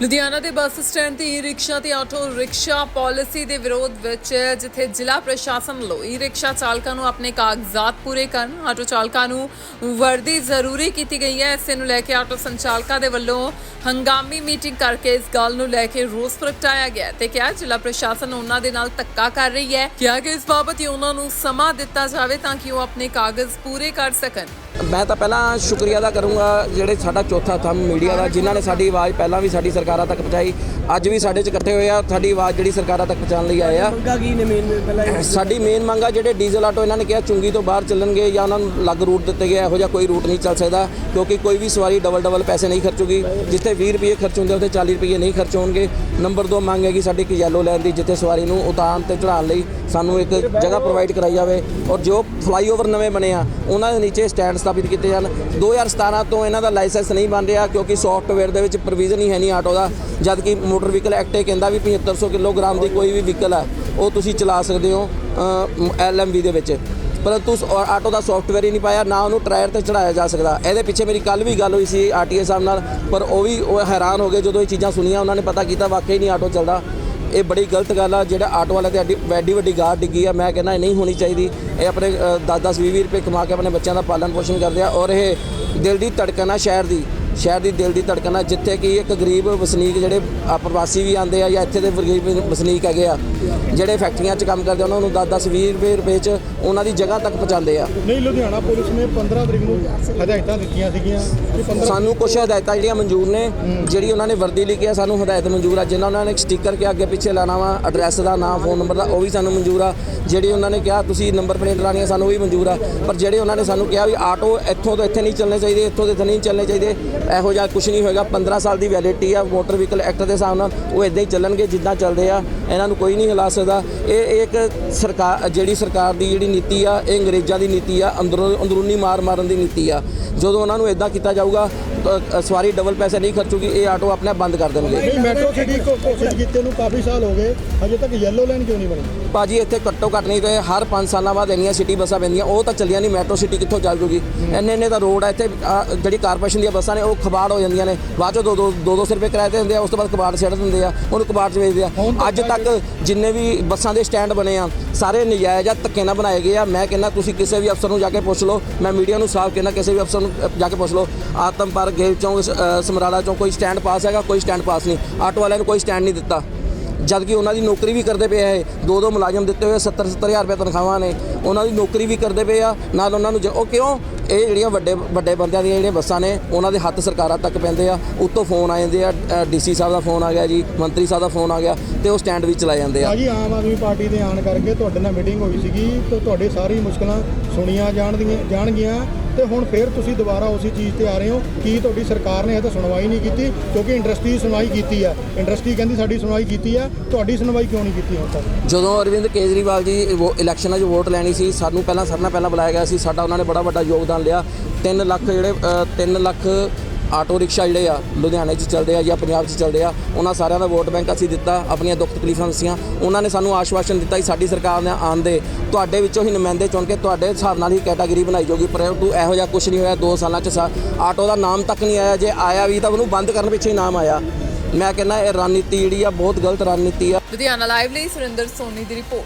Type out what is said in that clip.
ਲੁਧਿਆਣਾ ਦੇ bus stand ਤੇ e rickshaw ਤੇ ਆਟੋ ਰਿਕਸ਼ਾ ਪਾਲਿਸੀ ਦੇ ਵਿਰੋਧ ਵਿੱਚ ਜਿੱਥੇ ਜ਼ਿਲ੍ਹਾ ਪ੍ਰਸ਼ਾਸਨ ਵੱਲੋਂ ਈ ਰਿਕਸ਼ਾ ਚਾਲਕਾਂ ਨੂੰ ਆਪਣੇ ਕਾਗਜ਼ਾਤ ਪੂਰੇ ਕਰਨ, ਆਟੋ ਚਾਲਕਾਂ ਨੂੰ ਵਰਦੀ ਜ਼ਰੂਰੀ ਕੀਤੀ ਗਈ ਹੈ। ਇਸੇ ਨੂੰ ਲੈ ਕੇ ਆਟੋ ਸੰਚਾਲਕਾਂ ਦੇ ਵੱਲੋਂ ਹੰਗਾਮੀ ਮੀਟਿੰਗ ਕਰਕੇ ਇਸ ਗੱਲ ਨੂੰ ਲੈ ਕੇ ਰੋਸ ਪ੍ਰਗਟਾਇਆ ਗਿਆ ਤੇ ਕਿਹਾ ਜ਼ਿਲ੍ਹਾ ਪ੍ਰਸ਼ਾਸਨ ਉਹਨਾਂ ਦੇ ਨਾਲ ਧੱਕਾ ਕਰ ਰਹੀ ਹੈ। ਕਿਹਾ ਕਿ ਇਸ ਬਾਬਤ ਹੀ ਉਹਨਾਂ ਨੂੰ ਸਮਾਂ ਦਿੱਤਾ ਜਾਵੇ ਤਾਂ ਕਿ ਉਹ ਆਪਣੇ ਕਾਗਜ਼ ਪੂਰੇ ਕਰ ਸਕਣ। ਮੈਂ ਤਾਂ ਪਹਿਲਾਂ ਸ਼ੁਕਰੀਆ ਦਾ ਕਰੂੰਗਾ ਜਿਹੜੇ ਸਾਡਾ ਚੌਥਾ ਥੰਮ ਮੀਡੀਆ ਦਾ, ਜਿਨ੍ਹਾਂ ਨੇ ਸਾਡੀ ਆਵਾਜ਼ ਪਹਿਲਾਂ ਵੀ ਸਾਡੀ ਸਰਕਾਰਾਂ ਤੱਕ ਪਹੁੰਚਾਈ। ਅੱਜ ਵੀ ਸਾਡੇ 'ਚ ਇਕੱਠੇ ਹੋਏ ਆ। ਸਾਡੀ ਆਵਾਜ਼ ਜਿਹੜੀ ਸਰਕਾਰਾਂ ਤੱਕ ਪਹੁੰਚਾਉਣ ਲਈ ਆਏ ਆ। ਮੰਗਾ ਕੀ ਨੇ ਮੇਨ ਪਹਿਲਾਂ ਇਹ ਸਾਡੀ ਮੇਨ ਮੰਗ ਆ ਜਿਹੜੇ ਡੀਜ਼ਲ ਆਟੋ ਇਹਨਾਂ ਨੇ ਕਿਹਾ ਚੁੰਗੀ ਤੋਂ ਬਾਹਰ ਚੱਲਣਗੇ ਜਾਂ ਉਹਨਾਂ ਨੂੰ ਅਲੱਗ ਰੂਟ ਦਿੱਤੇ ਗਏ ਇਹੋ ਜਿਹਾ ਕੋਈ ਰੂਟ ਨਹੀਂ ਚੱਲ ਸਕਦਾ ਕਿਉਂਕਿ ਕੋਈ ਵੀ ਸਵਾਰੀ ਡਬਲ ਡਬਲ ਪੈਸੇ ਨਹੀਂ ਖਰਚੂਗੀ। ਜਿੱਥੇ 20 ਰੁਪਏ ਖਰਚ ਹੁੰਦੇ ਉੱਥੇ 40 ਰੁਪਏ ਨਹੀਂ ਖਰਚ ਹੋਣਗੇ। ਨੰਬਰ 2 ਮੰਗ ਹੈਗੀ ਸਾਡੀ ਇੱਕ ਯੈਲੋ ਲਾਈਨ ਦੀ ਜਿੱਥੇ ਸਵਾਰੀ ਨੂੰ ਉਤਾਰਨ ਤੇ ਚੜਾਉਣ ਲਈ ਸਾਨੂੰ ਇੱਕ ਜਗ੍ਹਾ ਪ੍ਰੋਵਾਈਡ ਕਰਾਈ ਜਾਵੇ। ਔਰ ਜੋ ਫਲਾਈਓਵਰ ਨਵੇਂ ਬਣੇ ਆ ਉਹਨਾਂ ਦੇ ਨੀਚੇ ਸਟੈਂਡ ਸਥਾਪਿਤ ਕੀਤੇ ਜਾਣ। 2017 ਤੋਂ ਇਹਨਾਂ ਦਾ ਲਾਇਸੈਂਸ ਨਹੀਂ ਬਣ ਰਿਹਾ ਕਿਉਂਕਿ ਸੌਫਟਵੇਅਰ ਦੇ ਵਿੱਚ ਪ੍ਰੋਵੀਜ਼ਨ ਹੀ ਹੈ ਨਹੀਂ ਆਟੋ ਦਾ ਜਦ ਕਿ ਮੋਟਰ ਵਹੀਕਲ ਐਕਟ ਇਹ ਕਹਿੰਦਾ ਵੀ 7500 ਕਿਲੋਗ੍ਰਾਮ ਦੀ ਕੋਈ ਵੀ ਵਹੀਕਲ ਹੈ, ਉਹ ਤੁਸੀਂ ਚਲਾ ਸਕਦੇ ਹੋ ਐਲਐਮਵੀ ਦੇ ਵਿੱਚ। ਪਰੰਤੂ ਉਸ ਆਟੋ ਦਾ ਸੌਫਟਵੇਅਰ ਹੀ ਨਹੀਂ ਪਾਇਆ, ਨਾ ਉਹਨੂੰ ਟਰਾਇਰ ਤੇ ਚੜਾਇਆ ਜਾ ਸਕਦਾ। ਇਹਦੇ ਪਿੱਛੇ ਮੇਰੀ ਕੱਲ ਵੀ ਗੱਲ ਹੋਈ ਸੀ ਆਰਟੀਏ ਸਾਹਿਬ ਨਾਲ, ਪਰ ਉਹ ਵੀ ਉਹ ਹੈਰਾਨ ਹੋ ਗਏ ਜਦੋਂ ਇਹ ਚੀਜ਼ਾਂ ਸੁਣੀਆਂ, ਉਹਨਾਂ ਨੇ ਪਤਾ ਕੀਤਾ ਵਾਕਈ ਨਹੀਂ ਆਟੋ ਚੱਲਦਾ। ਇਹ ਬੜੀ ਗਲਤ ਗੱਲ ਆ, ਜਿਹੜਾ ਆਟੋ ਵਾਲਿਆਂ ਤੇ ਐਡੀ ਐਡੀ ਵੱਡੀ ਗਾਰ ਡਿੱਗੀ ਆ, ਮੈਂ ਕਹਿੰਦਾ ਇਹ ਨਹੀਂ ਹੋਣੀ ਚਾਹੀਦੀ। ਇਹ ਆਪਣੇ 10-10 20 ਰੁਪਏ ਕਮਾ ਕੇ ਆਪਣੇ ਬੱਚਿਆਂ ਦਾ ਪਾਲਣ ਪੋਸ਼ਣ ਕਰਦੇ ਆ, ਔਰ ਇਹ ਦਿਲ ਦੀ ਧੜਕਣ ਆ ਸ਼ਹਿਰ ਦੀ। ਸ਼ਹਿਰ ਦੀ ਦਿਲ ਦੀ ਧੜਕਣ ਆ ਜਿੱਥੇ ਕਿ ਇੱਕ ਗਰੀਬ ਵਸਨੀਕ ਜਿਹੜੇ ਆ ਪ੍ਰਵਾਸੀ ਵੀ ਆਉਂਦੇ ਆ ਜਾਂ ਇੱਥੇ ਦੇ ਗਰੀਬ ਵਸਨੀਕ ਹੈਗੇ ਆ ਜਿਹੜੇ ਫੈਕਟਰੀਆਂ 'ਚ ਕੰਮ ਕਰਦੇ ਉਹਨਾਂ ਨੂੰ 10-10 20 ਰੁਪਏ ਰੁਪਏ 'ਚ ਉਹਨਾਂ ਦੀ ਜਗ੍ਹਾ ਤੱਕ ਪਹੁੰਚਾਉਂਦੇ ਆ। ਨਹੀਂ ਲੁਧਿਆਣਾ ਪੁਲਿਸ ਨੇ 15 ਤਰੀਕ ਨੂੰ ਹਦਾਇਤਾਂ ਦਿੱਤੀਆਂ ਸੀਗੀਆਂ ਕਿ 15 ਸਾਨੂੰ ਕੁਝ ਹਦਾਇਤਾਂ ਜਿਹੜੀਆਂ ਮਨਜ਼ੂਰ ਨੇ ਜਿਹੜੀ ਉਹਨਾਂ ਨੇ ਵਰਦੀ ਲਿਖੀ ਆ ਸਾਨੂੰ ਹਦਾਇਤ ਮਨਜ਼ੂਰ ਆ ਜਿਨ੍ਹਾਂ ਉਹਨਾਂ ਨੇ ਸਟicker ਕੇ ਅੱਗੇ ਪਿੱਛੇ ਲਾਣਾ ਵਾ ਐਡਰੈਸ ਦਾ ਨਾਮ ਫੋਨ ਨੰਬਰ ਦਾ ਉਹ ਵੀ ਸਾਨੂੰ ਮਨਜ਼ੂਰ ਆ। ਜਿਹੜੀ ਉਹਨਾਂ ਨੇ ਕਿਹਾ ਤੁਸੀਂ ਨੰਬਰ ਪਲੇਟ ਲਾਣੀ ਸਾਨੂੰ ਉਹ ਵੀ ਮਨਜ਼ੂਰ ਆ। ਪਰ ਜਿਹੜੇ ਉਹਨਾਂ ਨੇ ਸਾਨੂੰ ਕਿਹਾ ਵੀ ਆਟੋ ਇੱਥੋਂ ਤੋਂ ਇੱਥੇ ਨਹੀਂ ਚੱਲਣੇ ਚਾਹੀਦੇ ਇੱਥੋਂ ਤੋਂ ਇੱਥੇ ਨਹੀਂ ਚੱਲਣੇ ਚਾਹੀਦੇ ਇਹੋ ਜਿਹਾ ਕੁਝ ਨਹੀਂ ਹੋਏਗਾ। 15 ਸਾਲ ਦੀ ਵੈਲਿਡਿਟੀ ਆ ਮੋਟਰ ਵਹੀਕਲ ਐਕਟ ਦੇ ਹਿਸਾਬ ਨਾਲ ਉਹ ਇਦਾਂ ਹੀ ਚੱਲਣਗੇ ਜਿੱਦਾਂ ਚੱਲਦੇ ਆ। ਇਹਨਾਂ ਨੂੰ ਕੋਈ ਨਹੀਂ ਹਿਲਾ ਸਕਦਾ। ਇਹ ਇੱਕ ਸਰਕਾਰ ਜਿਹੜੀ ਸਰਕਾਰ ਦੀ ਜਿਹੜੀ ਨੀਤੀ ਆ, ਇਹ ਅੰਗਰੇਜ਼ਾਂ ਦੀ ਨੀਤੀ ਆ, ਅੰਦਰੋਂ ਅੰਦਰੂਨੀ ਮਾਰ ਮਾਰਨ ਦੀ ਨੀਤੀ ਆ। ਜਦੋਂ ਉਹਨਾਂ ਨੂੰ ਇਦਾਂ ਕੀਤਾ ਜਾਊਗਾ ਤਾਂ ਸਵਾਰੀ ਡਬਲ ਪੈਸੇ ਨਹੀਂ ਖਰਚੂਗੀ ਇਹ ਆਟੋ ਆਪਣੇ ਆਪ ਬੰਦ ਕਰ ਦੇਣਗੇ। ਮੈਟਰੋ ਸਿਟੀ ਕੋਸ਼ਿਸ਼ ਕੀਤੇ ਨੂੰ ਕਾਫੀ ਸਾਲ ਹੋ ਗਏ ਅਜੇ ਤੱਕ ਯੈਲੋ ਲਾਈਨ ਕਿਉਂ ਨਹੀਂ ਬਣੀ? ਭਾਜੀ ਇੱਥੇ ਘੱਟੋ ਘੱਟ ਨਹੀਂ ਤੇ ਹਰ 5 ਸਾਲਾਂ ਬਾਅਦ ਇੰਨੀਆਂ ਸਿਟੀ ਬੱਸਾਂ ਪੈਂਦੀਆਂ ਉਹ ਤਾਂ ਚੱਲੀਆਂ ਨਹੀਂ ਮੈਟਰੋ ਸਿਟੀ ਕਿੱਥੋਂ ਚੱਲ ਜੂਗੀ? ਇੰਨੇ ਇੰਨੇ ਦਾ ਰੋਡ ਆ ਇੱਥੇ ਜਿਹੜੀ ਕਾਰਪੋਰੇਸ਼ਨ ਦੀਆਂ ਬੱਸਾਂ ਨੇ ਉਹ ਕਬਾੜ ਹੋ ਜਾਂਦੀਆਂ ਨੇ। ਬਾਅਦ ਚੋਂ ਦੋ ਦੋ ਦੋ ਦੋ ਸੌ ਰੁਪਏ ਕਿਰਾਏ ਤੇ ਹੁੰਦੇ ਆ ਉਸ ਤੋਂ ਬਾਅਦ ਕਬਾੜ ਛੱਡ ਦਿੰਦੇ ਆ ਉਹਨੂੰ ਕਬਾੜ 'ਚ ਵੇਚਦੇ ਆ। ਅੱਜ ਤੱਕ ਜਿੰਨੇ ਵੀ ਬੱਸਾਂ ਦੇ ਸਟੈਂਡ ਬਣੇ ਆ ਸਾਰੇ ਨਜਾਇਜ਼ ਆ ਧੱਕੇ ਨਾਲ ਬਣਾਏ ਗਏ ਆ। ਮੈਂ ਕਹਿੰਦਾ ਤੁਸੀਂ ਕਿਸੇ ਵੀ ਅਫਸਰ ਨੂੰ ਜਾ ਕੇ ਪੁੱਛ ਲਓ ਮੈਂ ਮੀਡੀਆ ਨੂੰ ਸਾਫ਼ ਕਹਿੰਦਾ ਕਿਸੇ ਵੀ ਅਫਸਰ ਨੂੰ ਅ, ਜਾ ਕੇ ਪੁੱਛ ਲਓ। ਆਤਮ ਪਾਰਕ ਗੇਲ ਚੌਂਕ ਸਮਰਾਲਾ ਚੌਂਕ ਕੋਈ ਸਟੈਂਡ ਪਾਸ ਹੈਗਾ? ਕੋਈ ਸਟੈਂਡ ਪਾਸ ਨਹੀਂ। ਆਟੋ ਵਾਲਿਆਂ ਨੂੰ ਕੋਈ ਸਟੈਂਡ ਨਹੀਂ ਦਿੱਤਾ। ਜਦ ਕਿ ਉਹਨਾਂ ਦੀ ਨੌਕਰੀ ਵੀ ਕਰਦੇ ਪਏ ਹੈ ਦੋ ਦੋ ਮੁਲਾਜ਼ਮ ਦਿੱਤੇ ਹੋਏ 70 70000 ਰੁਪਏ ਤਨਖਾਹਾਂ ਨੇ। ਉਹਨਾਂ ਦੀ ਨੌਕਰੀ ਵੀ ਕਰਦੇ ਪਏ ਆ। ਨਾਲ ਉਹਨਾਂ ਨੂੰ ਜ- ਉਹ ਕਿਉਂ? ਇਹ ਜਿਹੜੀਆਂ ਵੱਡੇ ਵੱਡੇ ਬੰਦਿਆਂ ਦੀਆਂ ਜਿਹੜੀਆਂ ਬੱਸਾਂ ਨੇ ਉਹਨਾਂ ਦੇ ਹੱਥ ਸਰਕਾਰਾਂ ਤੱਕ ਪੈਂਦੇ ਆ। ਉੱਤੋਂ ਫੋਨ ਆ ਜਾਂਦੇ ਆ ਡੀਸੀ ਸਾਹਿਬ ਦਾ ਫੋਨ ਆ ਗਿਆ ਜੀ ਮੰਤਰੀ ਸਾਹਿਬ ਦਾ ਫੋਨ ਆ ਗਿਆ ਤੇ ਉਹ ਸਟੈਂਡ ਵੀ ਚਲਾਏ ਜਾਂਦੇ ਆ। ਜੀ ਆਮ ਆਦਮੀ ਪਾਰਟੀ ਦੇ ਆਣ ਕਰਕੇ ਤੁਹਾਡੇ ਨਾਲ ਮੀਟਿੰਗ ਹੋਈ ਸੀਗੀ ਤੇ ਤੁਹਾਡੀ ਸਾਰੀ ਮੁਸ਼ਕਲਾਂ ਸੁਣੀਆਂ ਜਾਣਦੀਆਂ ਜਾਣਗੀਆਂ। ਤੇ ਹੁਣ ਫੇਰ ਤੁਸੀਂ ਦੁਬਾਰਾ ਉਸੇ ਚੀਜ਼ ਤੇ ਆ ਰਹੇ ਹੋ। ਕੀ ਤੁਹਾਡੀ ਸਰਕਾਰ ਨੇ ਇਹ ਤਾਂ ਸੁਣਵਾਈ ਨਹੀਂ ਕੀਤੀ, ਕਿਉਂਕਿ ਇੰਡਸਟਰੀ ਦੀ ਸੁਣਵਾਈ ਕੀਤੀ ਆ ਇੰਡਸਟਰੀ ਕਹਿੰਦੀ ਸਾਡੀ ਸੁਣਵਾਈ ਕੀਤੀ ਆ ਤੁਹਾਡੀ ਸੁਣਵਾਈ ਕਿਉਂ ਨਹੀਂ ਕੀਤੀ ਹੁਣ ਤੱਕ? ਜਦੋਂ ਅਰਵਿੰਦ ਕੇਜਰੀਵਾਲ ਜੀ ਉਹ ਇਲੈਕਸ਼ਨਾਂ 'ਚ ਵੋਟ ਲੈਣੀ ਸੀ, ਸਾਨੂੰ ਪਹਿਲਾਂ ਸਭ ਨਾਲ ਪਹਿਲਾਂ ਬੁਲਾਇਆ ਗਿਆ ਸੀ, ਸਾਡਾ ਉਹਨਾਂ ਨੇ ਬੜਾ ਵੱਡਾ ਯੋਗਦਾਨ ਲਿਆ। 3 ਲੱਖ ਜਿਹੜੇ 3 ਲੱਖ ਆਟੋ ਰਿਕਸ਼ਾ ਜਿਹੜੇ ਆ, ਲੁਧਿਆਣੇ 'ਚ ਚੱਲਦੇ ਆ ਜਾਂ ਪੰਜਾਬ 'ਚ ਚੱਲਦੇ ਆ, ਉਹਨਾਂ ਸਾਰਿਆਂ ਦਾ ਵੋਟ ਬੈਂਕ ਅਸੀਂ ਦਿੱਤਾ, ਆਪਣੀਆਂ ਦੁੱਖ ਤਕਲੀਫਾਂ ਦੱਸੀਆਂ। ਉਹਨਾਂ ਨੇ ਸਾਨੂੰ ਆਸ਼ਵਾਸਨ ਦਿੱਤਾ ਕਿ ਸਾਡੀ ਸਰਕਾਰ ਨੇ ਆਉਣ ਦੇ। ਤੁਹਾਡੇ ਵਿੱਚੋਂ ਹੀ ਨੁਮਾਇੰਦੇ ਚੁਣ ਕੇ ਤੁਹਾਡੇ ਹਿਸਾਬ ਨਾਲ ਹੀ ਕੈਟਾਗਰੀ ਬਣਾਈ ਜਾਊਗੀ, ਪਰ ਤੂੰ ਇਹੋ ਜਿਹਾ ਕੁਝ ਨਹੀਂ ਹੋਇਆ 2 ਸਾਲਾਂ 'ਚ ਸਾ- ਆਟੋ ਦਾ ਨਾਮ ਤੱਕ ਨਹੀਂ ਆਇਆ, ਜੇ ਆਇਆ ਵੀ ਤਾਂ ਉਹਨੂੰ ਬੰਦ ਕਰਨ ਪਿੱਛੇ ਹੀ ਨਾਮ ਆਇਆ। ਮੈਂ ਕਹਿੰਦਾ ਇਹ ਰਣਨੀਤੀ ਜਿਹੜੀ ਆ, ਬਹੁਤ ਗਲਤ ਰਣਨੀਤੀ ਆ। ਲੁਧਿਆਣਾ ਲਾਈਵ ਲਈ ਸੁਰਿੰਦਰ ਸੋਨੀ ਦੀ ਰਿਪੋਰਟ।